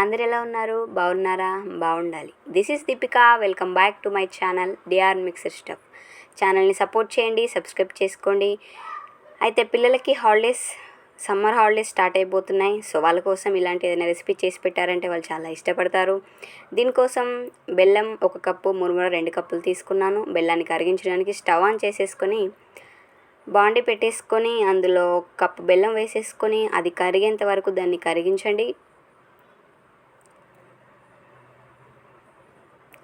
అందరు ఎలా ఉన్నారు? బాగున్నారా? బాగుండాలి. This is Deepika welcome back to my channel DR mixer stuff ఛానల్ని సపోర్ట్ చేయండి సబ్స్క్రైబ్ చేసుకోండి. అయితే పిల్లలకి హాలిడేస్ సమ్మర్ హాలిడేస్ స్టార్ట్ అయిపోతున్నాయి. సో వాళ్ళ కోసం ఇలాంటి ఏదైనా రెసిపీ చేసి పెట్టారంటే వాళ్ళు చాలా ఇష్టపడతారు. దీనికోసం బెల్లం ఒక కప్పు మురుముర రెండు కప్పులు తీసుకున్నాను. బెల్లాన్ని కరిగించడానికి స్టవ్ ఆన్ చేసేసుకొని బాండి పెట్టేసుకొని అందులో కప్పు బెల్లం వేసేసుకొని అది కరిగేంత వరకు దాన్ని కరిగించండి.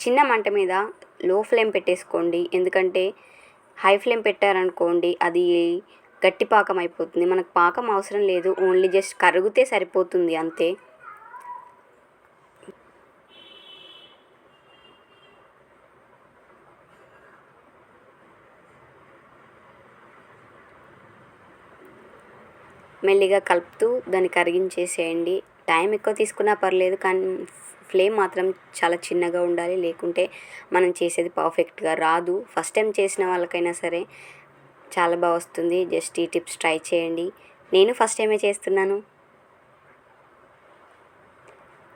చిన్న మంట మీద లో ఫ్లేమ్ పెట్టేసుకోండి. ఎందుకంటే హై ఫ్లేమ్ పెట్టారనుకోండి అది గట్టి పాకం అయిపోతుంది. మనకు పాకం అవసరం లేదు. ఓన్లీ జస్ట్ కరిగితే సరిపోతుంది అంతే. మెల్లిగా కలుపుతూ దాన్ని కరిగించేసేయండి. టైం ఎక్కువ తీసుకున్నా పర్లేదు కానీ ఫ్లేమ్ మాత్రం చాలా చిన్నగా ఉండాలి. లేకుంటే మనం చేసేది పర్ఫెక్ట్గా రాదు. ఫస్ట్ టైం చేసిన వాళ్ళకైనా సరే చాలా బాగా వస్తుంది. జస్ట్ ఈ టిప్స్ ట్రై చేయండి. నేను ఫస్ట్ టైమే చేస్తున్నాను.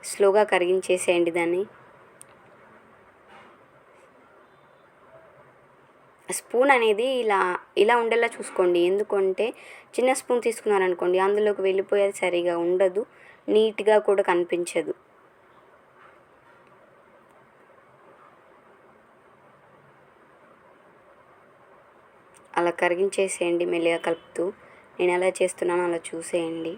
స్లోగా కరిగించేసేయండి దాన్ని. స్పూన్ అనేది ఇలా ఇలా ఉండేలా చూసుకోండి. ఎందుకంటే చిన్న స్పూన్ తీసుకున్నారనుకోండి అందులోకి వెళ్ళిపోయేది సరిగా ఉండదు. నీట్గా కూడా కనిపించదు. అలా కరిగించేసేయండి మెల్లిగా కలుపుతూ. నేను ఎలా చేస్తున్నానో అలా చూసేయండి.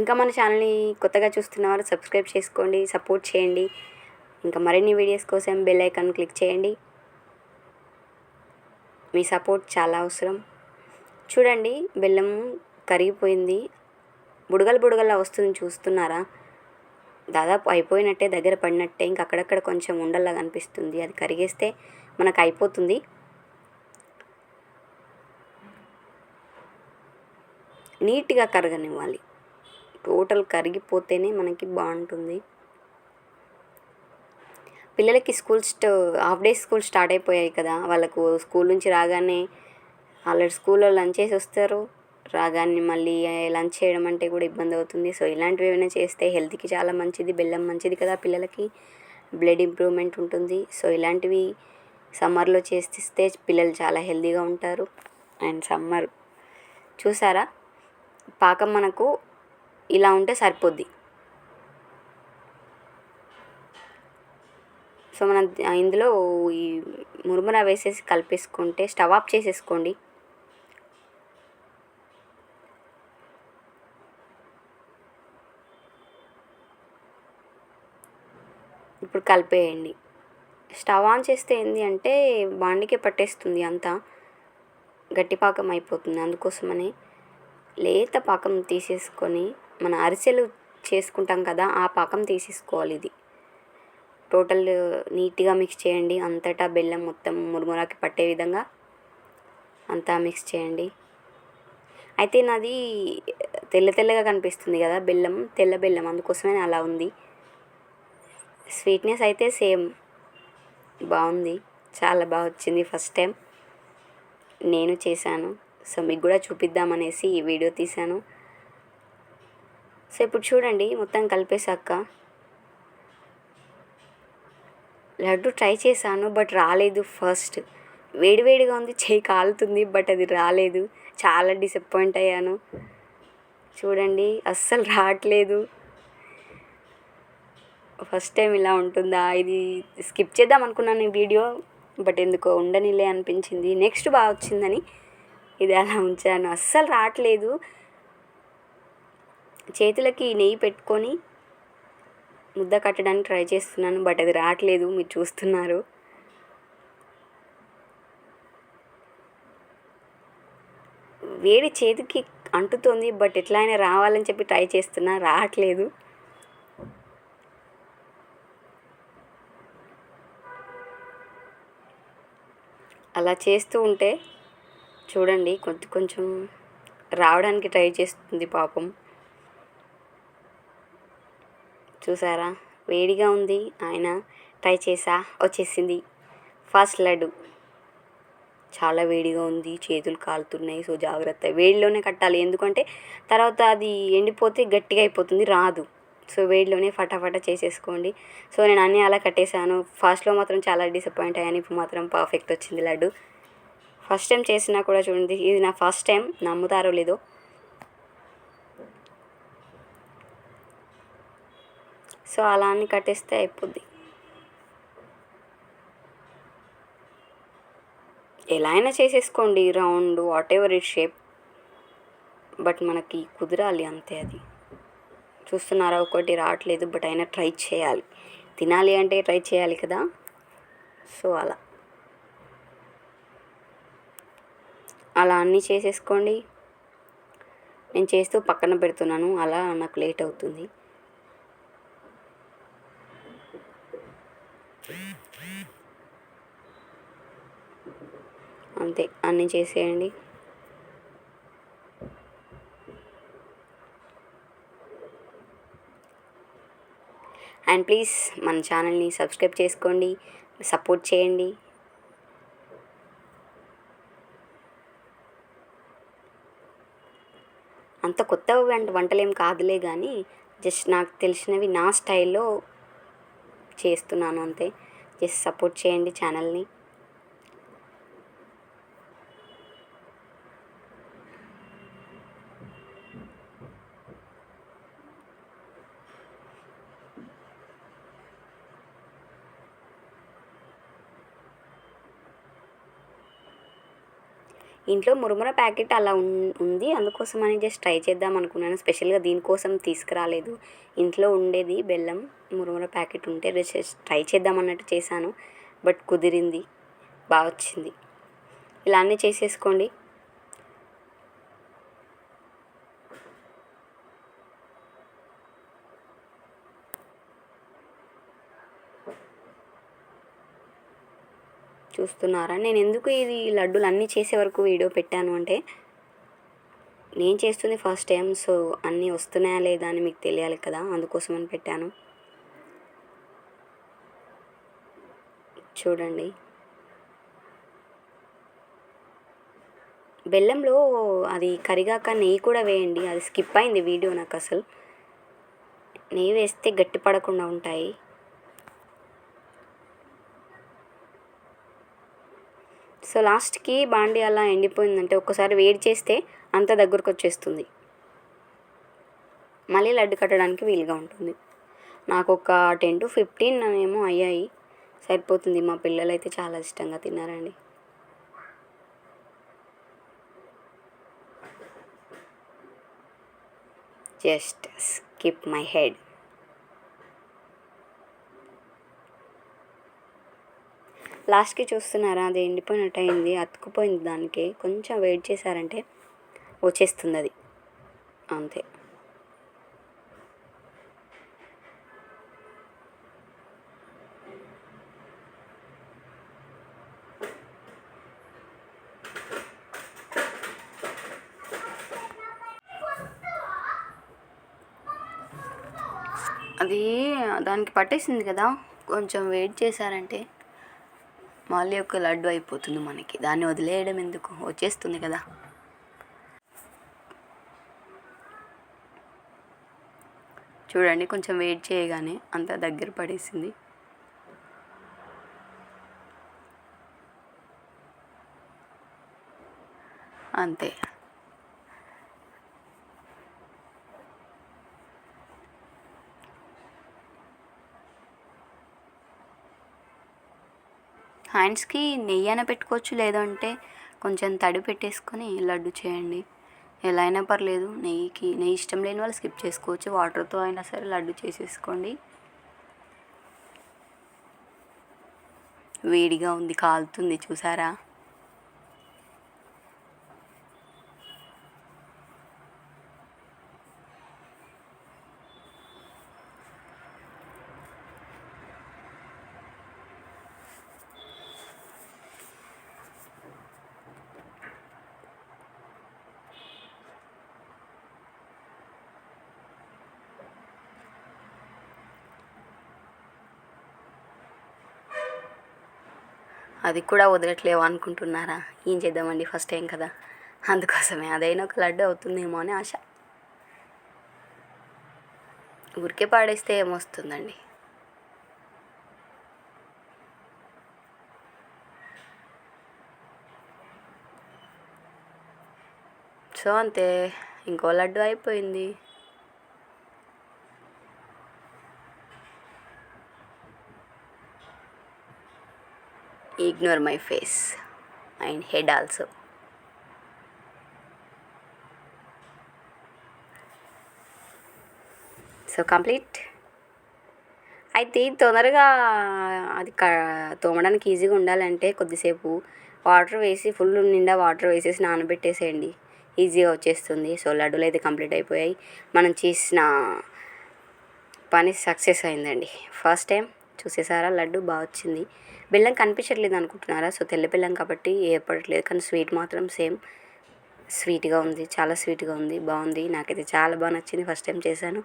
ఇంకా మన ఛానల్ని కొత్తగా చూస్తున్నవారు సబ్స్క్రైబ్ చేసుకోండి సపోర్ట్ చేయండి. ఇంకా మరిన్ని వీడియోస్ కోసం బెల్ ఐకాన్ క్లిక్ చేయండి. మీ సపోర్ట్ చాలా అవసరం. చూడండి బెల్లం కరిగిపోయింది. బుడగలు బుడగల్లా వస్తుంది చూస్తున్నారా? దాదాపు అయిపోయినట్టే దగ్గర పడినట్టే ఇంక అక్కడక్కడ కొంచెం ఉండల్లా కనిపిస్తుంది. అది కరిగేస్తే మనకు అయిపోతుంది. నీట్గా కరగనివ్వాలి. టోటల్ కరిగిపోతేనే మనకి బాగుంటుంది. పిల్లలకి school half day school start అయిపోయాయి కదా. వాళ్ళకు స్కూల్ నుంచి రాగానే వాళ్ళ స్కూల్లో లంచ్ చేసి వస్తారు. రాగాన్ని మళ్ళీ లంచ్ చేయడం అంటే కూడా ఇబ్బంది అవుతుంది. సో ఇలాంటివి ఏమైనా చేస్తే హెల్త్కి చాలా మంచిది బెల్లం మంచిది కదా పిల్లలకి. బ్లడ్ ఇంప్రూవ్మెంట్ ఉంటుంది. సో ఇలాంటివి సమ్మర్లో చేస్తే పిల్లలు చాలా హెల్తీగా ఉంటారు. అండ్ సమ్మర్ చూసారా? పాకం మనకు ఇలా ఉంటే సరిపోద్ది. సో మనం ఇందులో ఈ మురుముర వేసేసి కలిపేసుకుంటే స్టవ్ ఆఫ్ చేసేసుకోండి. కలిపేయండి. స్టవ్ ఆన్ చేస్తే ఏంది అంటే బాండికే పట్టేస్తుంది అంతా. గట్టి పాకం అయిపోతుంది అందుకోసమని. లేత పాకం తీసేసుకొని మన అరిసెలు చేసుకుంటాం కదా ఆ పాకం తీసేసుకోవాలి ఇది. టోటల్ నీట్గా మిక్స్ చేయండి. అంతటా బెల్లం మొత్తం మురుమురాకి పట్టే విధంగా అంతా మిక్స్ చేయండి. అయితే నాది తెల్ల తెల్లగా కనిపిస్తుంది కదా బెల్లం తెల్ల బెల్లం అందుకోసమే అలా ఉంది. స్వీట్నెస్ అయితే సేమ్. బాగుంది. చాలా బాగా వచ్చింది ఫస్ట్ టైం. నేను చేశాను. సో మీకు కూడా చూపిద్దామనేసి ఈ వీడియో తీశాను. సో ఇప్పుడు చూడండి మొత్తం కలిపేశాక. లడ్డు ట్రై చేశాను బట్ రాలేదు ఫస్ట్. వేడివేడిగా ఉంది చేయి కాలుతుంది బట్ అది రాలేదు. చాలా డిసప్పాయింట్ అయ్యాను. చూడండి అస్సలు రావట్లేదు. ఫస్ట్ టైం ఇలా ఉంటుందా? ఇది స్కిప్ చేద్దాం అనుకున్నాను ఈ వీడియో బట్ ఎందుకో ఉండనిలే అనిపించింది. నెక్స్ట్ బాగా వచ్చిందని ఇది అలా ఉంచాను. అస్సలు రావట్లేదు. చేతులకి నెయ్యి పెట్టుకొని ముద్ద కట్టడానికి ట్రై చేస్తున్నాను బట్ అది రావట్లేదు. మీరు చూస్తున్నారు. వేడి చేతికి అంటుతోంది బట్ ఎట్లా అయినా రావాలని చెప్పి ట్రై చేస్తున్నా రావట్లేదు. అలా చేస్తూ ఉంటే చూడండి కొంచెం కొంచెం రావడానికి ట్రై చేస్తుంది పాపం. చూసారా? వేడిగా ఉంది. ఆయన ట్రై చేసా వచ్చేసింది. ఫస్ట్ లడ్డు. చాలా వేడిగా ఉంది. చేతులు కాలుతున్నాయి. సో జాగ్రత్త. వేడిలోనే కట్టాలి. ఎందుకంటే తర్వాత అది ఎండిపోతే గట్టిగా అయిపోతుంది రాదు. సో వేడిలోనే ఫటాఫట చేసేసుకోండి. సో నేను అన్నీ అలా కట్టేశాను. ఫస్ట్లో మాత్రం చాలా డిసప్పాయింట్ అయ్యాను. ఇప్పుడు మాత్రం పర్ఫెక్ట్ వచ్చింది లడ్డు. ఫస్ట్ టైం చేసినా కూడా చూడండి ఇది నా ఫస్ట్ టైం నమ్ముతారో లేదో. సో అలా అన్ని కట్టేస్తే అయిపోద్ది. ఎలా అయినా చేసేసుకోండి. Round whatever it shape but మనకి కుదరాలి అంతే అది. చూస్తున్నారా? ఒకటి రావట్లేదు బట్ అయినా ట్రై చేయాలి. తినాలి అంటే ట్రై చేయాలి కదా? సో అలా. అలా అన్నీ చేసేసుకోండి. నేను చేస్తూ పక్కన పెడుతున్నాను. అలా నాకు లేట్ అవుతుంది. అంతే. అన్నీ చేసేయండి. అండ్ ప్లీజ్ మన ఛానల్ని సబ్స్క్రైబ్ చేసుకోండి సపోర్ట్ చేయండి. అంత కొత్త వంట వంటలేం కాదులే కానీ జస్ట్ నాకు తెలిసినవి నా స్టైల్లో చేస్తున్నాను అంతే. జస్ట్ సపోర్ట్ చేయండి ఛానల్ని. ఇంట్లో మురుముర ప్యాకెట్ అలా ఉంది. అందుకోసం అని జస్ట్ ట్రై చేద్దాం అనుకున్నాను. స్పెషల్గా దీనికోసం తీసుకురాలేదు. ఇంట్లో ఉండేది బెల్లం మురుముర ప్యాకెట్ ఉంటే ట్రై చేద్దాం అన్నట్టు చేశాను. బట్ కుదిరింది. బాగా వచ్చింది. ఇలా అన్నీ చేసేసుకోండి. చూస్తున్నారా? నేను ఎందుకు ఇది లడ్డూలు అన్నీ చేసే వరకు వీడియో పెట్టాను అంటే నేను చేస్తుంది ఫస్ట్ టైం సో అన్నీ వస్తున్నాయా లేదా అని మీకు తెలియాలి కదా అందుకోసం అని పెట్టాను. చూడండి. బెల్లంలో అది కరిగాక నెయ్యి కూడా వేయండి. అది స్కిప్ అయింది వీడియో నాకు అసలు. నెయ్యి వేస్తే గట్టి పడకుండా ఉంటాయి. సో లాస్ట్కి బాండి అలా ఎండిపోయిందంటే ఒక్కసారి వేడి చేస్తే అంత దగ్గరకు వచ్చేస్తుంది. మళ్ళీ లడ్డు కట్టడానికి వీలుగా ఉంటుంది. నాకు ఒక టెన్ టు ఫిఫ్టీన్ ఏమో అయ్యాయి. సరిపోతుంది. మా పిల్లలు అయితే చాలా ఇష్టంగా తిన్నారండి. Just skip my head. లాస్ట్కి చూస్తున్నారా? అది ఎండిపోయినట్టు అయింది అతుకుపోయింది దానికి. కొంచెం వెయిట్ చేశారంటే వచ్చేస్తుంది అది అంతే. అది దానికి పట్టేసింది కదా? కొంచెం వెయిట్ చేశారంటే. మళ్ళీ ఒక లడ్డు అయిపోతుంది మనకి. దాన్ని వదిలేయడం ఎందుకు? వచ్చేస్తుంది కదా. చూడండి కొంచెం వెయిట్ చేయగానే అంత దగ్గర పడేసింది. అంతే. హ్యాండ్స్కి నెయ్యి అయినా పెట్టుకోవచ్చు లేదంటే కొంచెం తడి పెట్టేసుకొని లడ్డు చేయండి. ఎలా అయినా పర్లేదు నెయ్యికి నెయ్యి ఇష్టం లేని వాళ్ళు స్కిప్ చేసుకోవచ్చు. వాటర్తో అయినా సరే లడ్డు చేసేసుకోండి. వేడిగా ఉంది కాలుతుంది చూసారా? అది కూడా వదలట్లేవు అనుకుంటున్నారా? ఏం చేద్దామండి ఫస్ట్ టైం కదా. అందుకోసమే అదైనా ఒక లడ్డు అవుతుందేమో అని ఆశ. ఊరికే పాడేస్తే ఏమొస్తుందండి? సో అంతే ఇంకో లడ్డు అయిపోయింది. Ignore my face and head also so complete అయితే తొందరగా అది క తోమడానికి ఈజీగా ఉండాలంటే కొద్దిసేపు వాటర్ వేసి ఫుల్ నిండా వాటర్ వేసేసి నానబెట్టేసేయండి. ఈజీగా వచ్చేస్తుంది. సో లడ్డూలు అయితే కంప్లీట్ అయిపోయాయి. మనం చేసిన పని సక్సెస్ అయిందండి. First time చూసేసారా? లడ్డు బాగా వచ్చింది. బెల్లం కనిపించట్లేదు అనుకుంటున్నారా? సో తెల్ల బెల్లం కాబట్టి ఏర్పడట్లేదు. కానీ స్వీట్ మాత్రం సేమ్ స్వీట్గా ఉంది. చాలా స్వీట్గా ఉంది. బాగుంది. నాకైతే చాలా బాగా నచ్చింది. ఫస్ట్ టైం చేశాను.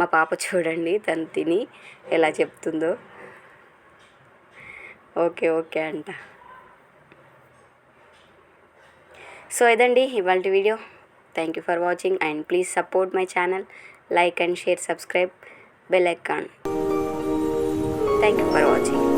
మా పాప చూడండి తను తిని ఎలా చెప్తుందో. ఓకే ఓకే అంట. సో ఇదండి ఇవాళ video. Thank you for watching and please support my channel like and share subscribe bell icon thank you for watching